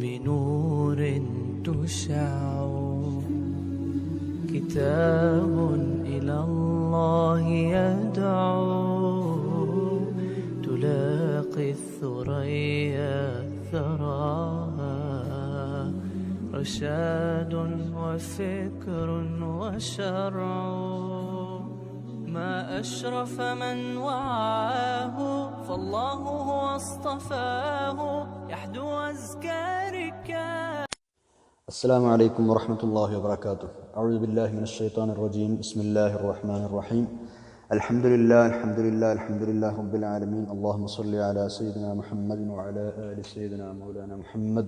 بنور تشع كتاب إلى الله يدعو. تلاقي الثريا ثراها. رشاد وفكر وشرع. ما أشرف من وعاه فالله هو اصطفاه. السلام عليكم ورحمة الله وبركاته أعوذ بالله من الشيطان الرجيم بسم الله الرحمن الرحيم الحمد لله الحمد لله الحمد لله رب العالمين اللهم صل على سيدنا محمد وعلى آل سيدنا مولانا محمد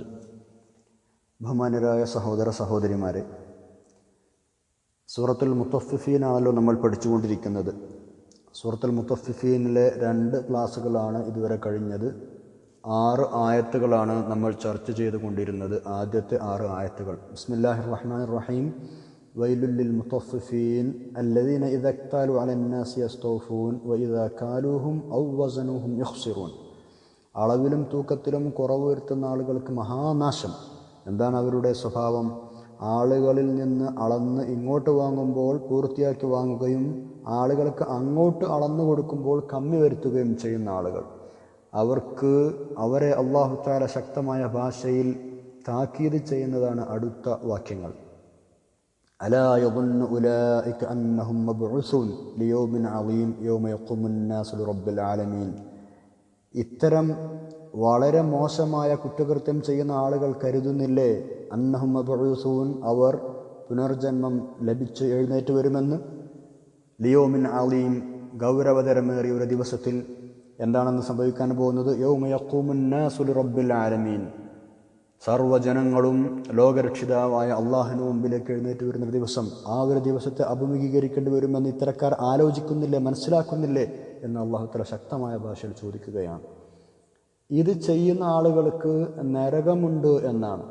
ബഹുമാനരായ സഹോദര സഹോദരിമാരെ സൂറത്തുൽ മുത്തഫിഫീനാണല്ലോ നമ്മൾ പഠിച്ചുകൊണ്ടിരിക്കുന്നത് സൂറത്തുൽ മുത്തഫിഫീനിലെ രണ്ട് ക്ലാസ്സുകളാണ് ഇതുവരെ കഴിഞ്ഞത് ആറ് ആയത്തുകളാണ് നമ്മൾ ചർച്ച ചെയ്തുകൊണ്ടിരുന്നത്. ആദ്യത്തെ ആറ് ആയത്തുകൾ. ബിസ്മില്ലാഹിർ റഹ്മാനിർ റഹീം വൈലുല്ലിൽ മുത്തഫീൻ അല്ലദീന ഇദാ ഇക്താലു അലന്നാസി യസ്തൗഫൂൻ. വഇദാ കാലൂഹും ഔ യഹ്സിറൂൻ അളവിലും തൂക്കത്തിലും കുറവ് വരുത്തുന്ന ആളുകൾക്ക് മഹാനാശം. എന്താണ് അവരുടെ സ്വഭാവം? ആളുകളിൽ നിന്ന് അളന്ന് ഇങ്ങോട്ട് വാങ്ങുമ്പോൾ പൂർത്തിയാക്കി വാങ്ങുകയും ആളുകൾക്ക് അങ്ങോട്ട് അളന്നു കൊടുക്കുമ്പോൾ കമ്മി വരുത്തുകയും ചെയ്യുന്ന ആളുകൾ. അവർക്ക് അവരെ അള്ളാഹു താല ശക്തമായ ഭാഷയിൽ താക്കീത് ചെയ്യുന്നതാണ് അടുത്ത വാക്യങ്ങൾ ألا يظن أولئك أنهم مبعوثون ليوم عظيم يوم يقوم الناس لرب العالمين ഇത്തരം വളരെ മോശമായ കുറ്റകൃത്യം ചെയ്യുന്ന ആളുകൾ കരുതുന്നില്ലേ അന്നഹും അബൂസൂൻ അവർ പുനർജന്മം ലഭിച്ച് എഴുന്നേറ്റ് വരുമെന്ന് ലിയോമിൻ അലീം ഗൗരവതരമേറിയ ഒരു ദിവസത്തിൽ എന്താണെന്ന് സംഭവിക്കാൻ പോകുന്നത്? യൗമയക്കൂമുന്നാസുലി റബ്ബിൽ ആലമീൻ. സർവജനങ്ങളും ലോകരക്ഷിതാവായ അള്ളാഹിന് മുമ്പിലേക്ക് എഴുന്നേറ്റ് വരുന്ന ദിവസം. ആ ഒരു ദിവസത്തെ അഭിമുഖീകരിക്കേണ്ടി വരുമെന്ന് ഇത്തരക്കാർ ആലോചിക്കുന്നില്ലേ മനസ്സിലാക്കുന്നില്ലേ എന്ന് അള്ളാഹുത്തല ശക്തമായ ഭാഷയിൽ ചോദിക്കുകയാണ്. ഇത് ചെയ്യുന്ന ആളുകൾക്ക് നരകമുണ്ട് എന്നാണ്.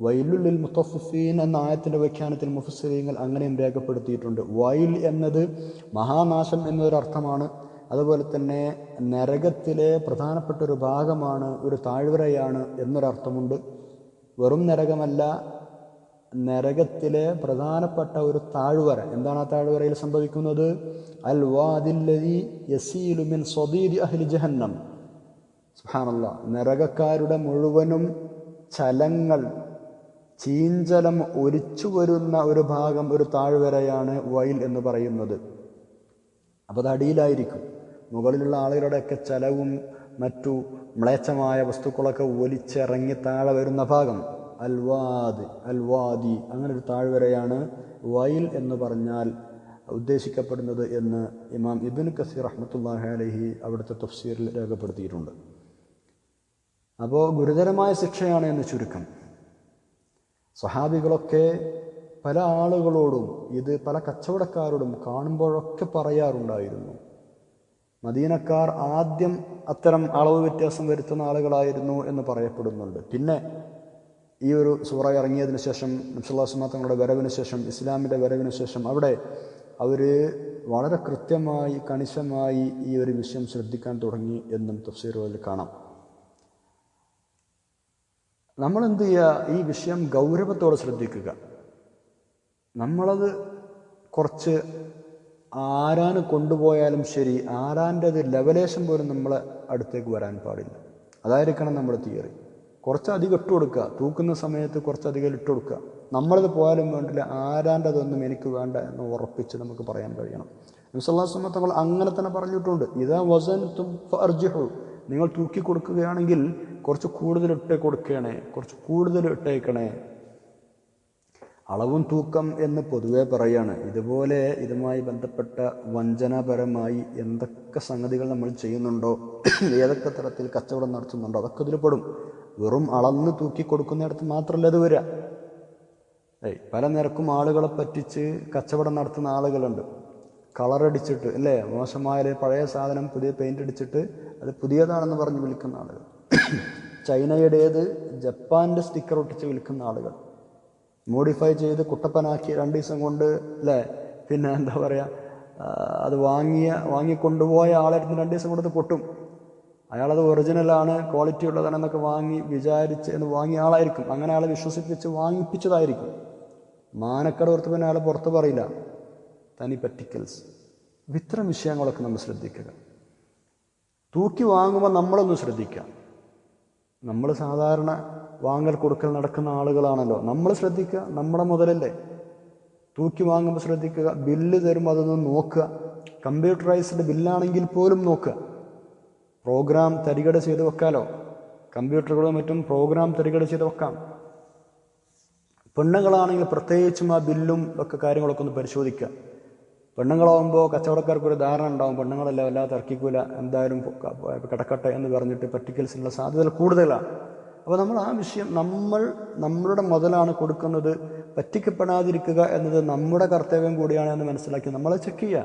വൈലുള്ളിൽ മുത്തഫീൻ എന്ന ആയത്തിന്റെ വ്യാഖ്യാനത്തിൽ മുഫസ്സീങ്ങൾ അങ്ങനെയും രേഖപ്പെടുത്തിയിട്ടുണ്ട്. വൈൽ എന്നത് മഹാനാശം എന്നൊരർത്ഥമാണ്. അതുപോലെ തന്നെ നരകത്തിലെ പ്രധാനപ്പെട്ട ഒരു ഭാഗമാണ് ഒരു താഴ്വരയാണ് എന്നൊരർത്ഥമുണ്ട്. വെറും നരകമല്ല നരകത്തിലെ പ്രധാനപ്പെട്ട ഒരു താഴ്വര. എന്താണ് ആ താഴ്വരയിൽ സംഭവിക്കുന്നത്? അൽ വാദില്ലതി യസീലുമിൻ അഹ്ലി ജഹന്നം. സുഹാനല്ല നരകക്കാരുടെ മുഴുവനും ചലങ്ങൾ ചീഞ്ചലം ഒലിച്ചു വരുന്ന ഒരു ഭാഗം ഒരു താഴ്വരയാണ് വയൽ എന്ന് പറയുന്നത്. അപ്പോൾ അത് അടിയിലായിരിക്കും. മുകളിലുള്ള ആളുകളുടെയൊക്കെ ചലവും മറ്റു മ്ലേച്ഛമായ വസ്തുക്കളൊക്കെ ഒലിച്ചിറങ്ങി താഴെ വരുന്ന ഭാഗം. അൽവാദ് അൽവാദി. അങ്ങനെ ഒരു താഴ്വരയാണ് വയൽ എന്ന് പറഞ്ഞാൽ ഉദ്ദേശിക്കപ്പെടുന്നത് എന്ന് ഇമാം ഇബിൻ കസീർ അഹമ്മത്തുല്ലാഹി അലഹി അവിടുത്തെ തഫ്സീറിൽ രേഖപ്പെടുത്തിയിട്ടുണ്ട്. അപ്പോൾ ഗുരുതരമായ ശിക്ഷയാണ് എന്ന് ചുരുക്കം. സ്വഹാബികളൊക്കെ പല ആളുകളോടും ഇത് പല കച്ചവടക്കാരോടും കാണുമ്പോഴൊക്കെ പറയാറുണ്ടായിരുന്നു. മദീനക്കാർ ആദ്യം അത്തരം അളവ് വ്യത്യാസം വരുത്തുന്ന ആളുകളായിരുന്നു എന്ന് പറയപ്പെടുന്നുണ്ട്. പിന്നെ ഈ ഒരു സൂറ ഇറങ്ങിയതിന് ശേഷം നബ്സുല്ലാസ്മാ തങ്ങളുടെ വരവിന് ശേഷം ഇസ്ലാമിന്റെ വരവിന് ശേഷം അവിടെ അവർ വളരെ കൃത്യമായി കണിശമായി ഈ ഒരു വിഷയം ശ്രദ്ധിക്കാൻ തുടങ്ങി എന്നും തഫ്സീറുകളിൽ കാണാം. നമ്മൾ എന്ത് ചെയ്യുക ഈ വിഷയം ഗൗരവത്തോടെ ശ്രദ്ധിക്കുക. നമ്മളത് കുറച്ച് ആരാന് കൊണ്ടുപോയാലും ശരി ആരാന്റെത് ലെവലേഷൻ പോലും നമ്മളെ അടുത്തേക്ക് വരാൻ പാടില്ല. അതായിരിക്കണം നമ്മുടെ തിയറി കുറച്ചധികം ഇട്ട് കൊടുക്കുക. തൂക്കുന്ന സമയത്ത് കുറച്ചധികം ഇട്ട് കൊടുക്കുക. നമ്മളത് പോയാലും വേണ്ടില്ല ആരാന്റെതൊന്നും എനിക്ക് വേണ്ട എന്ന് ഉറപ്പിച്ച് നമുക്ക് പറയാൻ കഴിയണം. നബ്സല്ലാസ്മ തങ്ങൾ അങ്ങനെ തന്നെ പറഞ്ഞിട്ടുണ്ട്. ഇതാ വസൻ തും അർജിഹു നിങ്ങൾ തൂക്കി കൊടുക്കുകയാണെങ്കിൽ കുറച്ച് കൂടുതൽ ഇട്ടേ കൊടുക്കണേ കുറച്ച് കൂടുതൽ ഇട്ടേക്കണേ. അളവും തൂക്കം എന്ന് പൊതുവെ പറയാണ്. ഇതുപോലെ ഇതുമായി ബന്ധപ്പെട്ട വഞ്ചനാപരമായി എന്തൊക്കെ സംഗതികൾ നമ്മൾ ചെയ്യുന്നുണ്ടോ ഏതൊക്കെ തരത്തിൽ കച്ചവടം നടത്തുന്നുണ്ടോ അതൊക്കെ ഇതിൽ വെറും അളന്ന് തൂക്കി കൊടുക്കുന്നിടത്ത് മാത്രമല്ല അത് വരിക ഏയ് പല നിരക്കും ആളുകളെ പറ്റിച്ച് കച്ചവടം നടത്തുന്ന ആളുകളുണ്ട്. കളറടിച്ചിട്ട് അല്ലേ? മോശമായ പഴയ സാധനം പുതിയ പെയിന്റ് അടിച്ചിട്ട് അത് പുതിയതാണെന്ന് പറഞ്ഞ് വിൽക്കുന്ന ആളുകൾ. ചൈനയുടേത് ജപ്പാന്റെ സ്റ്റിക്കർ ഒട്ടിച്ച് വിൽക്കുന്ന ആളുകൾ. മോഡിഫൈ ചെയ്ത് കുട്ടപ്പനാക്കി രണ്ട് ദിവസം കൊണ്ട് അല്ലേ? പിന്നെ എന്താ പറയുക അത് വാങ്ങിയ വാങ്ങിക്കൊണ്ടുപോയ ആളെടുത്ത് രണ്ട് ദിവസം കൊണ്ട് പൊട്ടും. അയാളത് ഒറിജിനലാണ് ക്വാളിറ്റി ഉള്ളതാണെന്നൊക്കെ വാങ്ങി വിചാരിച്ച് എന്ന് വാങ്ങിയ ആളായിരിക്കും. അങ്ങനെ ആളെ വിശ്വസിപ്പിച്ച് വാങ്ങിപ്പിച്ചതായിരിക്കും. മാനക്കട ഓർത്ത് പിന്നെ അയാളെ പുറത്ത് പറയില്ല. തനി പറ്റിക്കൽസ് ഇത്തരം വിഷയങ്ങളൊക്കെ നമ്മൾ ശ്രദ്ധിക്കുക. തൂക്കി വാങ്ങുമ്പോൾ നമ്മളൊന്ന് ശ്രദ്ധിക്കാം നമ്മൾ സാധാരണ വാങ്ങൽ കൊടുക്കൽ നടക്കുന്ന ആളുകളാണല്ലോ. നമ്മൾ ശ്രദ്ധിക്കുക നമ്മുടെ മുതലല്ലേ. തൂക്കി വാങ്ങുമ്പോൾ ശ്രദ്ധിക്കുക ബില്ല് തരുമ്പോൾ അതൊന്ന് നോക്കുക. കമ്പ്യൂട്ടറൈസ്ഡ് ബില്ലാണെങ്കിൽ പോലും നോക്കുക. പ്രോഗ്രാം തരികട ചെയ്ത് വെക്കാലോ. കമ്പ്യൂട്ടറുകളും മറ്റും പ്രോഗ്രാം തരികട ചെയ്ത് വെക്കാം. പെണ്ണുങ്ങളാണെങ്കിൽ പ്രത്യേകിച്ചും ആ ബില്ലും ഒക്കെ കാര്യങ്ങളൊക്കെ ഒന്ന് പരിശോധിക്കുക. പെണ്ണുങ്ങളാവുമ്പോൾ കച്ചവടക്കാർക്ക് ഒരു ധാരണ ഉണ്ടാവും. പെണ്ണുങ്ങളല്ല വല്ലാതെ തർക്കിക്കൂല. എന്തായാലും കിടക്കട്ടെ എന്ന് പറഞ്ഞിട്ട് പർട്ടിക്കൽസിനുള്ള സാധ്യതകൾ കൂടുതലാണ്. അപ്പോൾ നമ്മൾ ആ വിഷയം നമ്മൾ നമ്മളുടെ മുതലാണ് കൊടുക്കുന്നത്. പറ്റിക്കപ്പെടാതിരിക്കുക എന്നത് നമ്മുടെ കർത്തവ്യം കൂടിയാണ് എന്ന് മനസ്സിലാക്കി നമ്മളെ ചെക്ക് ചെയ്യുക.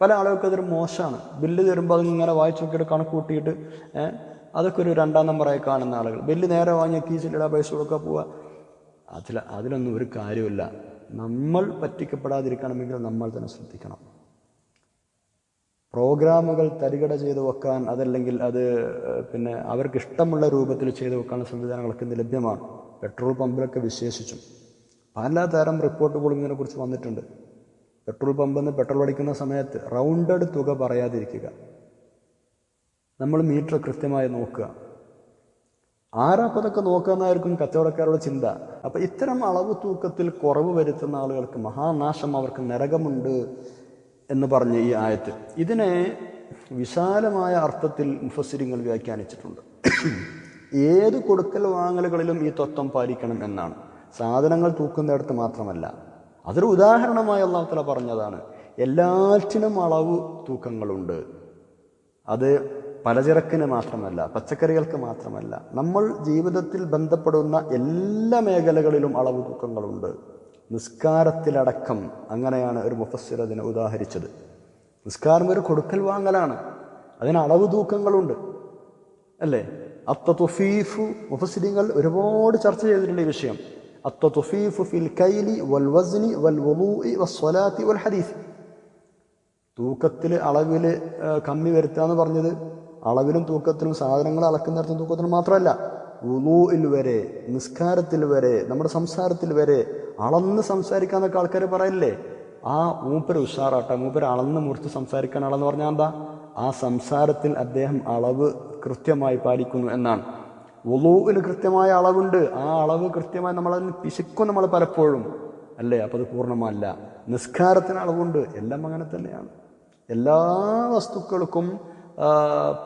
പല ആളുകൾക്ക് അതൊരു മോശമാണ്. ബില്ല് തരുമ്പോൾ അതിങ്ങനെ വായിച്ചു നോക്കിയിട്ട് കണക്ക് കൂട്ടിയിട്ട് അതൊക്കെ ഒരു രണ്ടാം നമ്പറായി കാണുന്ന ആളുകൾ. ബില്ല് നേരെ വാങ്ങിയ കീസിലിടാ പൈസ കൊടുക്കുക പോവുക അതിൽ അതിലൊന്നും ഒരു കാര്യമില്ല നമ്മൾ പറ്റിക്കപ്പെടാതിരിക്കണമെങ്കിൽ നമ്മൾ തന്നെ ശ്രദ്ധിക്കണം. പ്രോഗ്രാമുകൾ തരികട ചെയ്തു വെക്കാൻ അതല്ലെങ്കിൽ അത് പിന്നെ അവർക്ക് ഇഷ്ടമുള്ള രൂപത്തിൽ ചെയ്തു വെക്കാനുള്ള സംവിധാനങ്ങളൊക്കെ ഇന്ന് ലഭ്യമാണ്. പെട്രോൾ പമ്പിലൊക്കെ വിശേഷിച്ചും. പലതരം റിപ്പോർട്ടുകളും ഇതിനെക്കുറിച്ച് വന്നിട്ടുണ്ട്. പെട്രോൾ പമ്പിൽ നിന്ന് പെട്രോൾ അടിക്കുന്ന സമയത്ത് റൗണ്ടഡ് തുക പറയാതിരിക്കുക. നമ്മൾ മീറ്റർ കൃത്യമായി നോക്കുക. ആരാപ്പതൊക്കെ അതൊക്കെ നോക്കാന്നായിരിക്കും കച്ചവടക്കാരുടെ ചിന്ത. അപ്പം ഇത്തരം അളവ് തൂക്കത്തിൽ കുറവ് വരുത്തുന്ന ആളുകൾക്ക് മഹാനാശം അവർക്ക് നരകമുണ്ട് എന്ന് പറഞ്ഞ ഈ ആയത്ത്. ഇതിനെ വിശാലമായ അർത്ഥത്തിൽ മുഫസ്സിരിങ്ങൾ വ്യാഖ്യാനിച്ചിട്ടുണ്ട്. ഏത് കൊടുക്കൽ വാങ്ങലുകളിലും ഈ തത്വം പാലിക്കണം എന്നാണ്. സാധനങ്ങൾ തൂക്കുന്നിടത്ത് മാത്രമല്ല. അതൊരു ഉദാഹരണമായി അള്ളാഹുത്തല പറഞ്ഞതാണ്. എല്ലാറ്റിനും അളവ് തൂക്കങ്ങളുണ്ട്. അത് പലചരക്കിന് മാത്രമല്ല പച്ചക്കറികൾക്ക് മാത്രമല്ല. നമ്മൾ ജീവിതത്തിൽ ബന്ധപ്പെടുന്ന എല്ലാ മേഖലകളിലും അളവ് തൂക്കങ്ങളുണ്ട്. നിസ്കാരത്തിലടക്കം അങ്ങനെയാണ് ഒരു മുഫസ്സിർ അതിനെ ഉദാഹരിച്ചത്. നിസ്കാരം ഒരു കൊടുക്കൽ വാങ്ങലാണ്. അതിന് അളവ് തൂക്കങ്ങളുണ്ട്. അല്ലേ? അത്ത തുഫീഫു മുഫസ്സിരിങ്ങൾ ഒരുപാട് ചർച്ച ചെയ്തിട്ടുണ്ട് ഈ വിഷയം. അത്ത തുഫീഫു ഫിൽ കൈലി വൽ വസ്നി വൽ വുളൂഇ വസ്വലാത്തി വൽ ഹദീസ്. തൂക്കത്തിൽ അളവിൽ കമ്മി വരുത്തുക എന്ന് പറഞ്ഞത് അളവിലും തൂക്കത്തിലും സാധനങ്ങൾ അളക്കുന്നിടത്തും തൂക്കത്തിലും മാത്രമല്ല. ഉളൂയിൽ വരെ നിസ്കാരത്തിൽ വരെ നമ്മുടെ സംസാരത്തിൽ വരെ അളന്ന് സംസാരിക്കാന്നൊക്കെ ആൾക്കാർ പറയില്ലേ? ആ മൂപ്പര് ഉഷാറാട്ടെ. മൂപ്പര് അളന്ന് മുറിച്ച് സംസാരിക്കാൻ ആളെന്ന് പറഞ്ഞാൽ എന്താ? ആ സംസാരത്തിൽ അദ്ദേഹം അളവ് കൃത്യമായി പാലിക്കുന്നു എന്നാണ്. ഒലൂവിന് കൃത്യമായ അളവുണ്ട്. ആ അളവ് കൃത്യമായി നമ്മളതിന് പിശുക്കും നമ്മൾ പലപ്പോഴും. അല്ലേ? അപ്പോൾ അത് പൂർണമല്ല. നിസ്കാരത്തിന് അളവുണ്ട്. എല്ലാം അങ്ങനെ തന്നെയാണ്. എല്ലാ വസ്തുക്കൾക്കും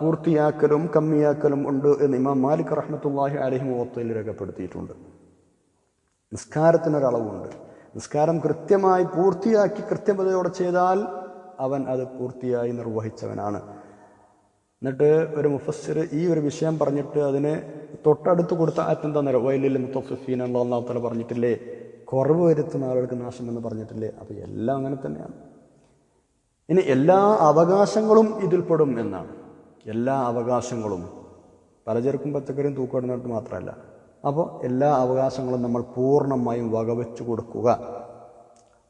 പൂർത്തിയാക്കലും കമ്മിയാക്കലും ഉണ്ട് എന്ന് ഇമാം മാലിക് റഹ്മത്തുള്ളാഹി അലഹിമോത്തയിൽ രേഖപ്പെടുത്തിയിട്ടുണ്ട്. നിസ്കാരത്തിനൊരളവുണ്ട്. നിസ്കാരം കൃത്യമായി പൂർത്തിയാക്കി കൃത്യമതയോടെ ചെയ്താൽ അവൻ അത് പൂർത്തിയായി നിർവഹിച്ചവനാണ്. എന്നിട്ട് ഒരു മുഫസ്സിർ ഈ ഒരു വിഷയം പറഞ്ഞിട്ട് അതിന് തൊട്ടടുത്ത് കൊടുത്ത ആറ്റെന്താന്നറിയോ വയലിൽ മുത്തഫീൻ അള്ളാഹുത്തല പറഞ്ഞിട്ടില്ലേ? കുറവ് വരുത്തുന്ന ആളുകൾക്ക് നാശം എന്ന് പറഞ്ഞിട്ടില്ലേ? അപ്പോൾ എല്ലാം അങ്ങനെ തന്നെയാണ്. ഇനി എല്ലാ അവകാശങ്ങളും ഇതിൽപ്പെടും എന്നാണ്. എല്ലാ അവകാശങ്ങളും പലചരക്കും പച്ചക്കറിയും തൂക്കിടുന്നിടത്ത് മാത്രമല്ല. അപ്പോൾ എല്ലാ അവകാശങ്ങളും നമ്മൾ പൂർണമായും വകവെച്ചു കൊടുക്കുക.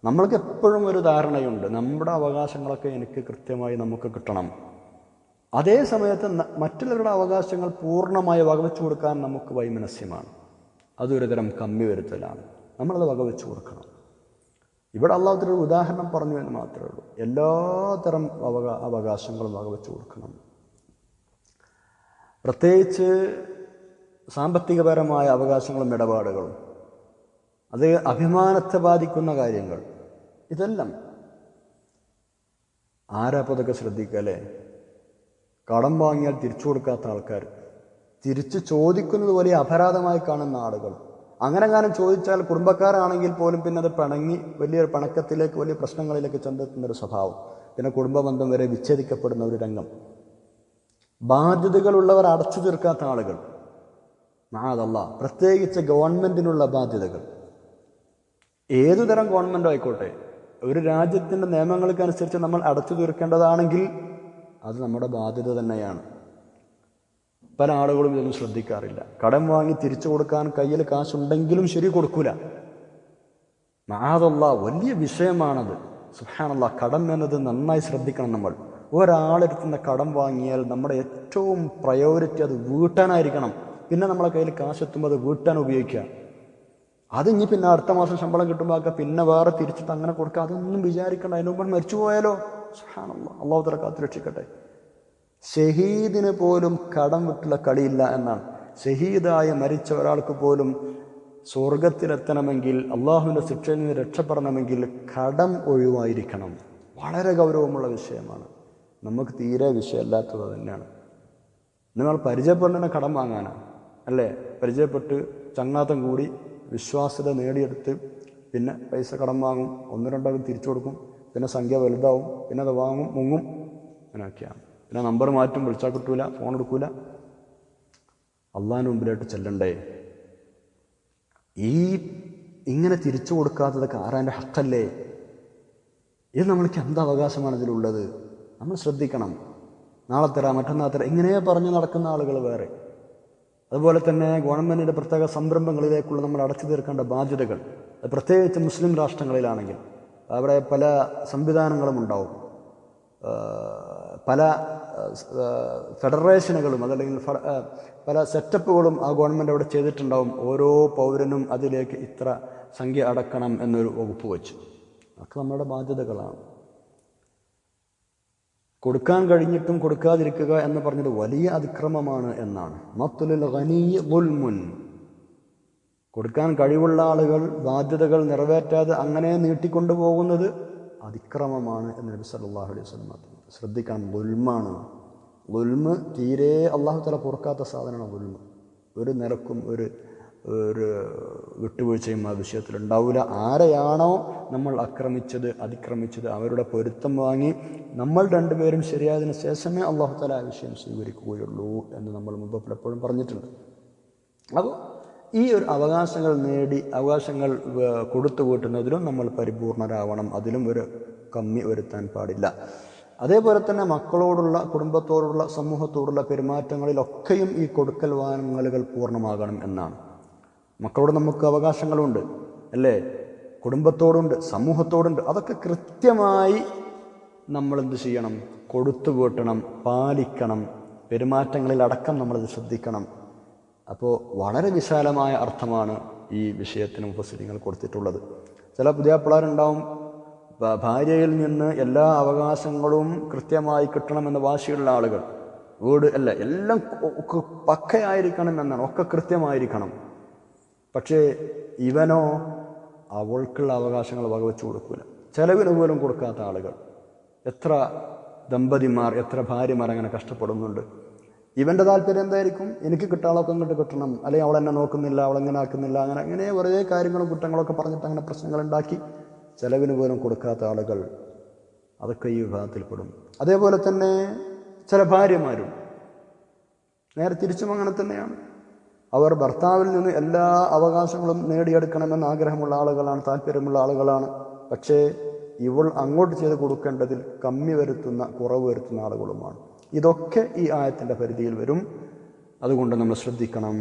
നമ്മൾക്ക് എപ്പോഴും ഒരു ധാരണയുണ്ട്. നമ്മുടെ അവകാശങ്ങളൊക്കെ എനിക്ക് കൃത്യമായി നമുക്ക് കിട്ടണം. അതേ സമയത്ത് മറ്റുള്ളവരുടെ അവകാശങ്ങൾ പൂർണമായി വകവെച്ചു കൊടുക്കാൻ നമുക്ക് വൈമനസ്യമാണ്. അതൊരു തരം കമ്മി വരുത്തലാണ്. നമ്മളത് വകവെച്ചു കൊടുക്കണം. ഇവിടെ അള്ളാഹുത്തിന്റെ ഒരു ഉദാഹരണം പറഞ്ഞു എന്ന് മാത്രമേ ഉള്ളൂ. എല്ലാത്തരം അവകാ അവകാശങ്ങളും വകവെച്ചു കൊടുക്കണം. പ്രത്യേകിച്ച് സാമ്പത്തികപരമായ അവകാശങ്ങളും ഇടപാടുകളും അത് അഭിമാനത്തെ ബാധിക്കുന്ന കാര്യങ്ങൾ ഇതെല്ലാം ആരാ പതൊക്കെ അതൊക്കെ കടം വാങ്ങിയാൽ തിരിച്ചു കൊടുക്കാത്ത ആൾക്കാർ തിരിച്ചു ചോദിക്കുന്നത് വലിയ അപരാധമായി കാണുന്ന ആളുകൾ. അങ്ങനെ കാലം ചോദിച്ചാൽ കുടുംബക്കാരാണെങ്കിൽ പോലും പിന്നെ അത് പിണങ്ങി വലിയൊരു പണക്കത്തിലേക്ക് വലിയ പ്രശ്നങ്ങളിലേക്ക് ചെന്നെത്തുന്ന ഒരു സ്വഭാവം. പിന്നെ കുടുംബ ബന്ധം വരെ വിച്ഛേദിക്കപ്പെടുന്ന ഒരു രംഗം. ബാധ്യതകളുള്ളവർ അടച്ചു തീർക്കാത്ത ആളുകൾ. അതല്ല പ്രത്യേകിച്ച് ഗവൺമെന്റിനുള്ള ബാധ്യതകൾ. ഏതു തരം ഗവൺമെന്റ് ആയിക്കോട്ടെ ഒരു രാജ്യത്തിന്റെ നിയമങ്ങൾക്കനുസരിച്ച് നമ്മൾ അടച്ചു തീർക്കേണ്ടതാണെങ്കിൽ അത് നമ്മുടെ ബാധ്യത തന്നെയാണ്. പല ആളുകളും ഇതൊന്നും ശ്രദ്ധിക്കാറില്ല. കടം വാങ്ങി തിരിച്ചു കൊടുക്കാൻ കയ്യിൽ കാശുണ്ടെങ്കിലും ശരി കൊടുക്കൂല. മാതല്ല വലിയ വിഷയമാണത്. സുഹാനല്ല കടം എന്നത് നന്നായി ശ്രദ്ധിക്കണം നമ്മൾ. ഒരാളെടുത്തുന്ന കടം വാങ്ങിയാൽ നമ്മുടെ ഏറ്റവും പ്രയോറിറ്റി അത് വീട്ടാനായിരിക്കണം. പിന്നെ നമ്മളെ കയ്യിൽ കാശെത്തുമ്പോൾ അത് വീട്ടാൻ ഉപയോഗിക്കുക. അത് ഇനി പിന്നെ അടുത്ത മാസം ശമ്പളം കിട്ടുമ്പോൾ പിന്നെ വേറെ തിരിച്ചിട്ട് അങ്ങനെ കൊടുക്കുക. അതൊന്നും വിചാരിക്കണ്ട. അതിനു മുമ്പ് മരിച്ചു പോയാലോ. അള്ളാഹു തല കാത്തു രക്ഷിക്കട്ടെ. ഷഹീദിന് പോലും കടം വിട്ടുള്ള കളിയില്ല എന്നാണ്. ഷഹീദായ മരിച്ച ഒരാൾക്ക് പോലും സ്വർഗത്തിലെത്തണമെങ്കിൽ അള്ളാഹുവിന്റെ ശിക്ഷയിൽ നിന്ന് രക്ഷപ്പെടണമെങ്കിൽ കടം ഒഴിവായിരിക്കണം. വളരെ ഗൗരവമുള്ള വിഷയമാണ്. നമുക്ക് തീരെ വിഷയമല്ലാത്തത് തന്നെയാണ്. നിങ്ങൾ പരിചയപ്പെടുന്ന കടം വാങ്ങാനാണ്. അല്ലേ? പരിചയപ്പെട്ട് ചങ്ങാത്തം കൂടി വിശ്വാസ്യത നേടിയെടുത്ത് പിന്നെ പൈസ കടം വാങ്ങും. ഒന്ന് രണ്ടാകും തിരിച്ചു കൊടുക്കും. പിന്നെ സംഖ്യ വലുതാവും. പിന്നെ അത് വാങ്ങും മുങ്ങും. അങ്ങനെയൊക്കെയാണ്. പിന്നെ നമ്പർ മാറ്റും വിളിച്ചാൽ കിട്ടൂല ഫോൺ എടുക്കൂല. അള്ളാഹിന് മുമ്പിലായിട്ട് ചെല്ലണ്ടേ? ഈ ഇങ്ങനെ തിരിച്ചു കൊടുക്കാത്തതൊക്കെ ആരാന്റെ ഹക്കല്ലേ? ഇത് നമ്മൾക്ക് എന്ത് അവകാശമാണ് ഇതിലുള്ളത്? നമ്മൾ ശ്രദ്ധിക്കണം. നാളെ തരാം മറ്റന്നാൾ തരാം. ഇങ്ങനെ പറഞ്ഞു നടക്കുന്ന ആളുകൾ വേറെ. അതുപോലെ തന്നെ ഗവൺമെന്റിന്റെ പ്രത്യേക സംരംഭങ്ങളിലേക്കുള്ള നമ്മൾ അടച്ചു തീർക്കേണ്ട ബാധ്യതകൾ പ്രത്യേകിച്ച് മുസ്ലിം രാഷ്ട്രങ്ങളിലാണെങ്കിൽ അവിടെ പല സംവിധാനങ്ങളും ഉണ്ടാവും. പല ഫെഡറേഷനുകളും അതല്ലെങ്കിൽ പല സെറ്റപ്പുകളും ആ ഗവൺമെന്റ് അവിടെ ചെയ്തിട്ടുണ്ടാവും. ഓരോ പൗരനും അതിലേക്ക് ഇത്ര സംഖ്യ അടക്കണം എന്നൊരു വകുപ്പ് വെച്ച്. അതൊക്കെ നമ്മുടെ ബാധ്യതകളാണ്. കൊടുക്കാൻ കഴിഞ്ഞിട്ടും കൊടുക്കാതിരിക്കുക എന്ന് പറഞ്ഞത് വലിയ അതിക്രമമാണ് എന്നാണ്. മത്തുലുൽ കൊടുക്കാൻ കഴിവുള്ള ആളുകൾ ബാധ്യതകൾ നിറവേറ്റാതെ അങ്ങനെ നീട്ടിക്കൊണ്ടു പോകുന്നത് അതിക്രമമാണ് എന്ന് നബി സല്ലല്ലാഹു അലൈഹി പറഞ്ഞു. ശ്രദ്ധിക്കണം ദുൽമാണ്. ദുൽമ് തീരെ അള്ളാഹു തല പൊറുക്കാത്ത സാധനമാണ് ദുൽമ്. ഒരു നിരക്കും ഒരു ഒരു വിട്ടുവീഴ്ചയും ആ വിഷയത്തിൽ ഉണ്ടാവില്ല ആരെയാണോ നമ്മൾ ആക്രമിച്ചത് അതിക്രമിച്ചത് അവരുടെ പൊരുത്തം വാങ്ങി നമ്മൾ രണ്ടുപേരും ശരിയായതിനു ശേഷമേ അള്ളാഹു തല ആ വിഷയം സ്വീകരിക്കുകയുള്ളൂ എന്ന് നമ്മൾ മുമ്പ് പലപ്പോഴും പറഞ്ഞിട്ടുണ്ട്. അപ്പോൾ ഈ ഒരു അവകാശങ്ങൾ നേടി അവകാശങ്ങൾ കൊടുത്തു കൂട്ടുന്നതിലും നമ്മൾ പരിപൂർണരാവണം. അതിലും ഒരു കമ്മി വരുത്താൻ പാടില്ല. അതേപോലെ തന്നെ മക്കളോടുള്ള കുടുംബത്തോടുള്ള സമൂഹത്തോടുള്ള പെരുമാറ്റങ്ങളിലൊക്കെയും ഈ കൊടുക്കൽ വാങ്ങലുകൾ പൂർണമാകണം എന്നാണ്. മക്കളോട് നമുക്ക് അവകാശങ്ങളുണ്ട് അല്ലേ? കുടുംബത്തോടുണ്ട് സമൂഹത്തോടുണ്ട്. അതൊക്കെ കൃത്യമായി നമ്മൾ എന്ത് ചെയ്യണം? കൊടുത്തു കൂട്ടണം പാലിക്കണം. പെരുമാറ്റങ്ങളിൽ അടക്കം നമ്മളത് ശ്രദ്ധിക്കണം. അപ്പോൾ വളരെ വിശാലമായ അർത്ഥമാണ് ഈ വിഷയത്തിന് ഉപസ്ഥിതികൾ കൊടുത്തിട്ടുള്ളത്. ചില പുതിയ പിള്ളേരുണ്ടാവും ഭാര്യയിൽ നിന്ന് എല്ലാ അവകാശങ്ങളും കൃത്യമായി കിട്ടണമെന്ന വാശിയുള്ള ആളുകൾ. വീട് അല്ല എല്ലാം പക്കയായിരിക്കണം എന്നാണ് ഒക്കെ കൃത്യമായിരിക്കണം. പക്ഷേ ഇവനോ അവൾക്കുള്ള അവകാശങ്ങൾ വകവെച്ചു കൊടുക്കൂല. ചെലവിന് പോലും കൊടുക്കാത്ത ആളുകൾ. എത്ര ദമ്പതിമാർ എത്ര ഭാര്യമാർ അങ്ങനെ കഷ്ടപ്പെടുന്നുണ്ട്. ഇവന്റെ താല്പര്യം എന്തായിരിക്കും? എനിക്ക് കിട്ടാളൊക്കെ ഇങ്ങോട്ട് കിട്ടണം. അല്ലെങ്കിൽ അവൾ എന്നെ നോക്കുന്നില്ല അവൾ എങ്ങനെ ആക്കുന്നില്ല അങ്ങനെ അങ്ങനെ വെറുതെ കാര്യങ്ങളും കുറ്റങ്ങളൊക്കെ പറഞ്ഞിട്ട് അങ്ങനെ പ്രശ്നങ്ങൾ ഉണ്ടാക്കി ചെലവിന് പോലും കൊടുക്കാത്ത ആളുകൾ അതൊക്കെ ഈ വിഭാഗത്തിൽപ്പെടും അതേപോലെ തന്നെ ചില ഭാര്യമാരും നേരെ തിരിച്ചും അങ്ങനെ തന്നെയാണ്. അവർ ഭർത്താവിൽ നിന്ന് എല്ലാ അവകാശങ്ങളും നേടിയെടുക്കണമെന്ന് ആഗ്രഹമുള്ള ആളുകളാണ് താല്പര്യമുള്ള ആളുകളാണ്. പക്ഷേ ഇവൾ അങ്ങോട്ട് ചെയ്ത് കൊടുക്കേണ്ടതിൽ കമ്മി വരുത്തുന്ന കുറവ് വരുത്തുന്ന ആളുകളുമാണ്. ഇതൊക്കെ ഈ ആയത്തിന്റെ പരിധിയിൽ വരും. അതുകൊണ്ട് നമ്മൾ ശ്രദ്ധിക്കണം.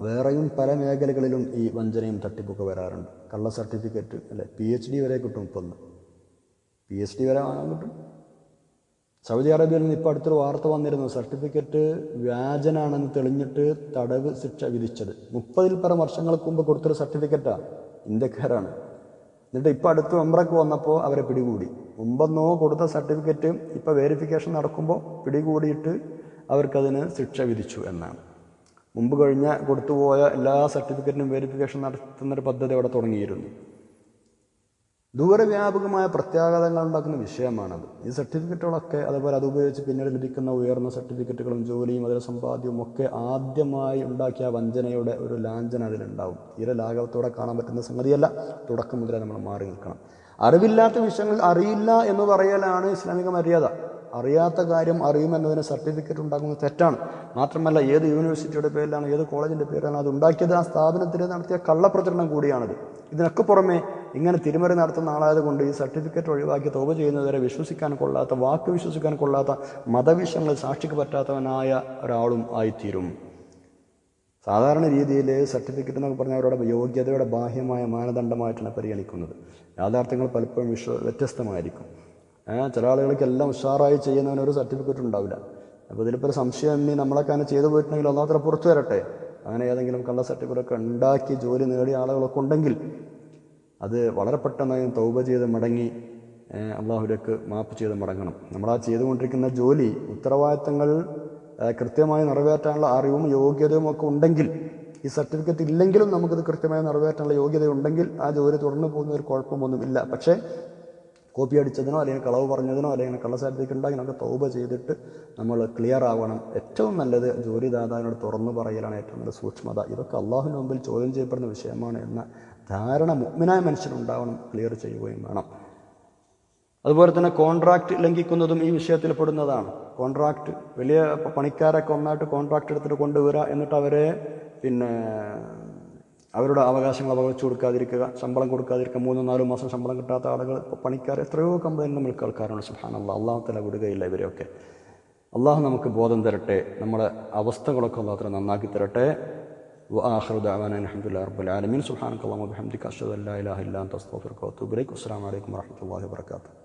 വേറെയും പല മേഖലകളിലും ഈ വഞ്ചനയും തട്ടിപ്പൊക്കെ വരാറുണ്ട്. കള്ള സർട്ടിഫിക്കറ്റ് അല്ലെ പി എച്ച് ഡി വരെ കിട്ടും ഇപ്പം പി എച്ച് ഡി വരെ വാങ്ങാൻ കിട്ടും. സൗദി അറേബ്യയിൽ നിന്ന് ഇപ്പോൾ അടുത്തൊരു വാർത്ത വന്നിരുന്നു. സർട്ടിഫിക്കറ്റ് വ്യാജനാണെന്ന് തെളിഞ്ഞിട്ട് തടവ് ശിക്ഷ വിധിച്ചത്. മുപ്പതിൽ പരം വർഷങ്ങൾക്ക് മുമ്പ് കൊടുത്തൊരു സർട്ടിഫിക്കറ്റാണ് ഇന്ത്യക്കാരാണ്. എന്നിട്ട് ഇപ്പോൾ അടുത്ത് ഒമ്രക്ക് വന്നപ്പോൾ അവരെ പിടികൂടി. മുമ്പെന്നോ കൊടുത്ത സർട്ടിഫിക്കറ്റ് ഇപ്പോൾ വേരിഫിക്കേഷൻ നടക്കുമ്പോൾ പിടികൂടിയിട്ട് അവർക്കതിന് ശിക്ഷ വിധിച്ചു എന്നാണ്. മുമ്പ് കഴിഞ്ഞ കൊടുത്തുപോയ എല്ലാ സർട്ടിഫിക്കറ്റിനും വേരിഫിക്കേഷൻ നടത്തുന്നൊരു പദ്ധതി അവിടെ തുടങ്ങിയിരുന്നു. ദൂരവ്യാപകമായ പ്രത്യാഘാതങ്ങൾ ഉണ്ടാക്കുന്ന വിഷയമാണത്. ഈ സർട്ടിഫിക്കറ്റുകളൊക്കെ അതുപോലെ അത് ഉപയോഗിച്ച് പിന്നീട് ലഭിക്കുന്ന ഉയർന്ന സർട്ടിഫിക്കറ്റുകളും ജോലിയും അതിലെ സമ്പാദ്യവും ഒക്കെ ആദ്യമായി ഉണ്ടാക്കിയ വഞ്ചനയുടെ ഒരു ലാഞ്ചന അതിലുണ്ടാവും. ഇര ലാഘവത്തോടെ കാണാൻ പറ്റുന്ന സംഗതിയല്ല. തുടക്കം മുതലേ നമ്മൾ മാറി നിൽക്കണം. അറിവില്ലാത്ത വിഷയങ്ങൾ അറിയില്ല എന്ന് പറയലാണ് ഇസ്ലാമിക മര്യാദ. അറിയാത്ത കാര്യം അറിയുമെന്നതിന് സർട്ടിഫിക്കറ്റ് ഉണ്ടാക്കുന്നത് തെറ്റാണ്. മാത്രമല്ല ഏത് യൂണിവേഴ്സിറ്റിയുടെ പേരിലാണ് ഏത് കോളേജിന്റെ പേരിലാണ് അത് ഉണ്ടാക്കിയത്? ആ സ്ഥാപനത്തിന് നടത്തിയ കള്ളപ്രചരണം കൂടിയാണിത്. ഇതിനൊക്കെ പുറമെ ഇങ്ങനെ തിരുമറി നടത്തുന്ന ആളായതുകൊണ്ട് ഈ സർട്ടിഫിക്കറ്റ് ഒഴിവാക്കി തോപ ചെയ്യുന്നവരെ വിശ്വസിക്കാൻ കൊള്ളാത്ത വാക്ക് വിശ്വസിക്കാൻ കൊള്ളാത്ത മതവിഷയങ്ങൾ സാക്ഷിക്ക് പറ്റാത്തവനായ ഒരാളും ആയിത്തീരും. സാധാരണ രീതിയിൽ സർട്ടിഫിക്കറ്റ് എന്നൊക്കെ പറഞ്ഞാൽ അവരുടെ യോഗ്യതയുടെ ബാഹ്യമായ മാനദണ്ഡമായിട്ടാണ് പരിഗണിക്കുന്നത്. യാഥാർത്ഥ്യങ്ങൾ പലപ്പോഴും വിശ്വ വ്യത്യസ്തമായിരിക്കും. ചില ആളുകൾക്ക് എല്ലാം ഉഷാറായി ചെയ്യുന്നവനൊരു സർട്ടിഫിക്കറ്റ് ഉണ്ടാവില്ല. അപ്പോൾ ഇതിലിപ്പോൾ ഒരു സംശയം ഇനി നമ്മളൊക്കെ അങ്ങനെ ചെയ്തു പോയിട്ടുണ്ടെങ്കിൽ ഒന്നാമത്തെ പുറത്തു വരട്ടെ. അങ്ങനെ ഏതെങ്കിലും കള്ള സർട്ടിഫിക്കറ്റൊക്കെ ഉണ്ടാക്കി ജോലി നേടിയ ആളുകളൊക്കെ ഉണ്ടെങ്കിൽ അത് വളരെ പെട്ടെന്ന് തൗബ ചെയ്ത് മടങ്ങി അള്ളാഹുരക്ക് മാപ്പ് ചെയ്ത് മടങ്ങണം. നമ്മൾ ആ ചെയ്തുകൊണ്ടിരിക്കുന്ന ജോലി ഉത്തരവാദിത്തങ്ങൾ കൃത്യമായി നിറവേറ്റാനുള്ള അറിവും യോഗ്യതയും ഒക്കെ ഉണ്ടെങ്കിൽ ഈ സർട്ടിഫിക്കറ്റ് ഇല്ലെങ്കിലും നമുക്കിത് കൃത്യമായി നിറവേറ്റാനുള്ള യോഗ്യതയുണ്ടെങ്കിൽ ആ ജോലി തുടർന്ന് പോകുന്ന ഒരു കുഴപ്പമൊന്നുമില്ല. പക്ഷേ കോപ്പി അടിച്ചതിനോ അല്ലെങ്കിൽ കളവ് പറഞ്ഞതിനോ അല്ലെങ്കിൽ കള്ള സർട്ടിഫിക്കറ്റ് ഉണ്ടാക്കി നമുക്ക് തൗബ ചെയ്തിട്ട് നമ്മൾ ക്ലിയർ ആവണം. ഏറ്റവും നല്ലത് ജോലിദാതാവിനോട് തുറന്നു പറയലാണ് ഏറ്റവും നല്ല സൂക്ഷ്മത. ഇതൊക്കെ അള്ളാഹുവിന് മുമ്പിൽ ചോദ്യം ചെയ്യപ്പെടുന്ന വിഷയമാണ് എന്ന ധാരണ മുഗ്മിനായ മനുഷ്യനുണ്ടാവണം ക്ലിയർ ചെയ്യുകയും വേണം. അതുപോലെ തന്നെ കോൺട്രാക്ട് ലംഘിക്കുന്നതും ഈ വിഷയത്തിൽ പെടുന്നതാണ്. കോൺട്രാക്ട് വലിയ പണിക്കാരൊക്കെ ഒന്നായിട്ട് കോൺട്രാക്ട് എടുത്തിട്ട് കൊണ്ടുവരിക എന്നിട്ട് അവരെ പിന്നെ അവരുടെ അവകാശങ്ങൾ അവഗണിച്ചു കൊടുക്കാതിരിക്കുക ശമ്പളം കൊടുക്കാതിരിക്കുക മൂന്നോ നാലോ മാസം ശമ്പളം കിട്ടാത്ത ആളുകൾ പണിക്കാർ എത്രയോ കംപ്ലൈന്റ് നമ്മൾ കേൾക്കാറുണ്ട് സുഹാനല്ല അള്ളാഹു തല വിടുകയില്ല ഇവരെയൊക്കെ. അള്ളാഹു നമുക്ക് ബോധം തരട്ടെ നമ്മുടെ അവസ്ഥകളൊക്കെ അള്ളാഹു തല നന്നാക്കി തരട്ടെ. وآخر دعوانا الحمد لله رب العالمين. سبحانك اللهم وبحمدك أشهد أن لا إله إلا أنت أستغفرك وأتوب إليك. والسلام عليكم ورحمة الله وبركاته.